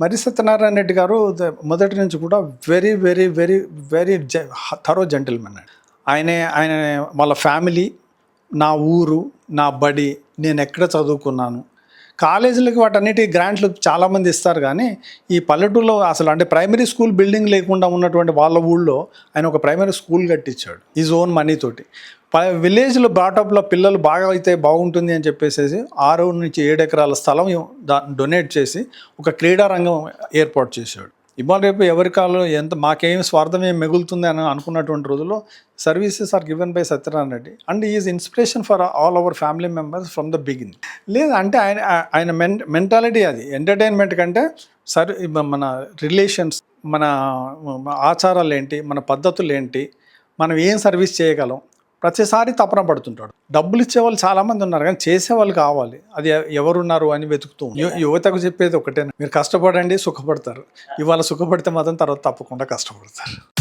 మరి సత్యనారాయణ రెడ్డి గారు మొదటి నుంచి కూడా very very very very thorough gentlemen అండి. ఆయనే ఆయన వాళ్ళ ఫ్యామిలీ నా ఊరు నా బడి నేను ఎక్కడ చదువుకున్నాను కాలేజీలకి వాటన్నిటి గ్రాంట్లు చాలామంది ఇస్తారు కానీ ఈ పల్లెటూరులో అసలు అంటే ప్రైమరీ స్కూల్ బిల్డింగ్ లేకుండా ఉన్నటువంటి వాళ్ళ ఊళ్ళో ఆయన ఒక ప్రైమరీ స్కూల్ కట్టించాడు. ఈజ్ ఓన్ మనీ తోటి. విలేజ్లో బ్రాటప్లో పిల్లలు బాగా అయితే బాగుంటుంది అని చెప్పేసి ఆరు నుంచి ఏడు ఎకరాల స్థలం దా డొనేట్ చేసి ఒక క్రీడారంగం ఏర్పాటు చేశాడు. ఇవాళ రేపు ఎవరి కాలం ఎంత మాకేం స్వార్థం ఏం మిగులుతుంది అని అనుకున్నటువంటి రోజుల్లో services are given by Satyanarayana Reddy. And is inspiration for all our family members from the beginning లేదు అంటే ఆయన ఆయన మెన్ మెంటాలిటీ అది. ఎంటర్టైన్మెంట్ కంటే సర్ మన రిలేషన్స్ మన ఆచారాలు ఏంటి మన పద్ధతులు ఏంటి మనం ఏం సర్వీస్ చేయగలం ప్రతిసారి తపన పడుతుంటాడు. డబ్బులు ఇచ్చేవాళ్ళు చాలామంది ఉన్నారు కానీ చేసేవాళ్ళు కావాలి. అది ఎవరున్నారు అని వెతుకుతూ యువతకు చెప్పేది ఒకటే మీరు కష్టపడండి సుఖపడతారు. ఇవాళ సుఖపడితే మాత్రం తర్వాత తప్పకుండా కష్టపడతారు.